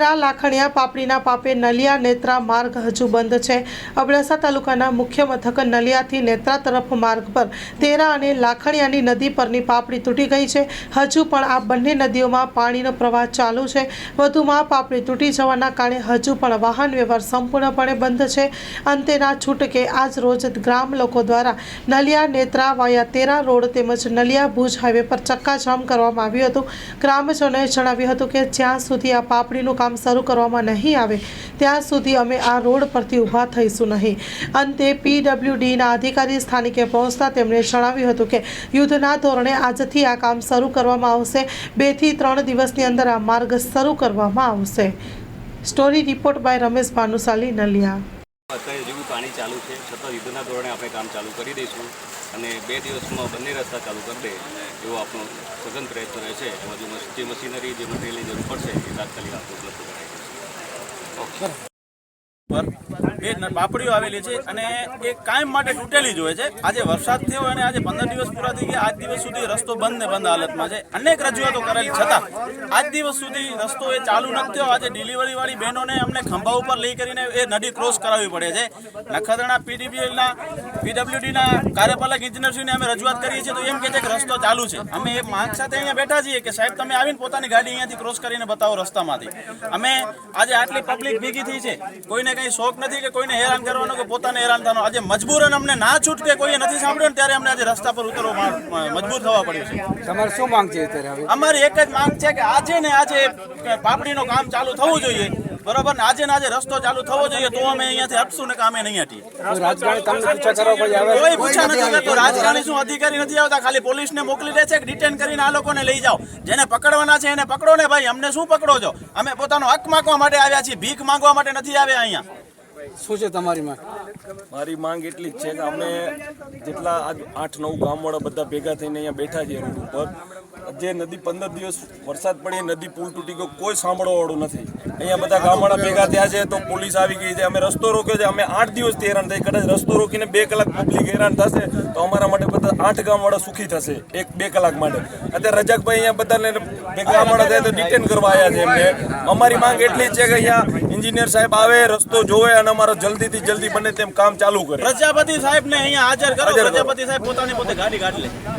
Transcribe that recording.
તેરા લાખણિયા, પાપડીના પાપે નલિયા નેત્રા માર્ગ હજુ બંધ છે. અબડાસા તાલુકાના મુખ્ય મથક નલિયાથી નેત્રા તરફ માર્ગ પર તેરા અને લાખણિયાની નદી પરની પાપડી તૂટી ગઈ છે. હજુ પણ આ બંને નદીઓમાં પાણીનો પ્રવાહ ચાલુ છે. વધુમાં પાપડી તૂટી જવાના કારણે હજુ પણ વાહન વ્યવહાર સંપૂર્ણપણે બંધ છે. અંતેના છૂટકે આજ રોજ ગ્રામ લોકો દ્વારા નલિયા, નેત્રા વાયા તેરા રોડ તેમજ નલિયા ભુજ હાઈવે પર ચક્કાજામ કરવામાં આવ્યું હતું. ગ્રામજનોએ જણાવ્યું હતું કે જ્યાં સુધી આ પાપડીનું કામ શરૂ કરવામાં નહીં આવે, ત્યાં સુધી અમે આ રોડ પરથી ઊભા થઈશું નહીં. અંતે પીડબ્લ્યુડીના અધિકારી સ્થાનિકે પહોંચતા તેમણે જણાવ્યું હતું કે, યુદ્ધના ધોરણે આજથી આ કામ શરૂ કરવામાં આવશે. બેથી ત્રણ દિવસની અંદર આ માર્ગ શરૂ કરવામાં આવશે. Story report by Ramesh Bhanushali Naliya. અત્યારે જેવું પાણી ચાલુ છે, છતાં યુદ્ધના ધોરણે આપણે કામ ચાલુ કરી દઈશું અને બે દિવસમાં બંને રસ્તા ચાલુ કરી દે એવો આપણો સઘન પ્રયત્ન રહેશે. એમાં જે મશીનરી, જે મટીરિયલની જરૂર પડશે એ તાત્કાલિક આપણે ઉપલબ્ધ કરાવી દઈશું. પર બે પાપડીઓ આવેલી છે અને એ કાયમ માટે તૂટેલી જ હોય છે. આજે વરસાદ થયો અને આજે પંદર દિવસ પૂરા થઈ ગયા. આજ દિવસ સુધી રસ્તો બંધ ને બંધ હાલતમાં છે. અનેક રજૂઆતો કરેલી છતાં આજ દિવસ સુધી રસ્તો એ ચાલુ નથી થયો. આજે ડિલિવરી વાળી બહેનોને અમને ખંભા ઉપર લઈ કરીને એ નદી ક્રોસ કરાવવી પડે છે. નખત્રાણા પીડીપીએલના પીડબ્લ્યુડીના કાર્યપાલક ઇજનેરશ્રીને અમે રજૂઆત કરીએ છીએ તો એમ કહે છે કે રસ્તો ચાલુ છે. અમે એ માંગ સાથે અહીંયા બેઠા છીએ કે સાહેબ તમે આવીને પોતાની ગાડી અહીંયાથી ક્રોસ કરીને બતાવો રસ્તામાંથી. અમે આજે આટલી પબ્લિક ભેગી થઈ છે. કોઈને કંઈ શોખ નથી કે કોઈને હેરાન કરવાનો કે પોતાને હેરાન થવાનો. આજે મજબૂરન અમને ના છૂટકે કોઈએ નથી સાંભળ્યું ત્યારે અમને આજે રસ્તા પર ઉતરવા મજબૂર થવા પડ્યું છે. તમારે શું માંગ છે અત્યારે અમારી એક જ માંગ છે કે આજે ને આજે પાપડીનું કામ ચાલુ થવું જોઈએ. બરોબર ને? આજે આજે રસ્તો ચાલુ થવો જોઈએ તો અમે અહીંયાથી હટશું ને કામે નહીં હટીએ. કોઈ રાજકારણી તમને પૂછા કરવા કોઈ આવે? કોઈ પૂછા નથી કરતો રાજકારણી શું અધિકારી નથી આવતા? ખાલી પોલીસને મોકલી દે છે કે ડિટેન કરીને આ લોકોને લઈ જાઓ. જેને પકડવાના છે એને પકડો ને ભાઈ અમને શું પકડો છો? અમે પોતાનો હક માંગવા માટે આવ્યા છીએ ભીખ માંગવા માટે નથી આવ્યા અહીંયા. શું છે તમારી માંગ? મારી માંગ એટલી જ છે કે અમે જેટલા આજ આઠ નવ ગામવાળા બધા ભેગા થઈને અહીંયા બેઠા છીએ રોડ ઉપર જે નદી પંદર દિવસ વરસાદ પડી નદી પુલ તૂટી ગયો. કોઈ સાંભળવાવાળું નથી. અહીંયા બધા ગામડા ભેગા થયા છે તો પોલીસ આવી ગઈ છે. અમે રસ્તો રોક્યો છે. અમે આઠ દિવસથી હેરાન થઈ કદાચ રસ્તો રોકીને બે કલાક પબ્લિક હેરાન થશે તો અમારા માટે બધા આઠ ગામવાળા સુખી થશે. એક બે કલાક માટે. અત્યારે રજાકભાઈ અહીંયા બધાને ભેગા ગામવાળા થાય તો ડિટેન કરવા આવ્યા છે એમને. અમારી માંગ એટલી જ છે કે અહીંયા એન્જિનિયર સાહેબ આવે રસ્તો જોવે અને અમારો જલ્દીથી જલ્દી બને તેમ કામ ચાલુ કરે. પ્રજાપતિ સાહેબ ને અહીંયા હાજર કરો. પ્રજાપતિ સાહેબ પોતાની પોતે ગાડી કાઢી લે.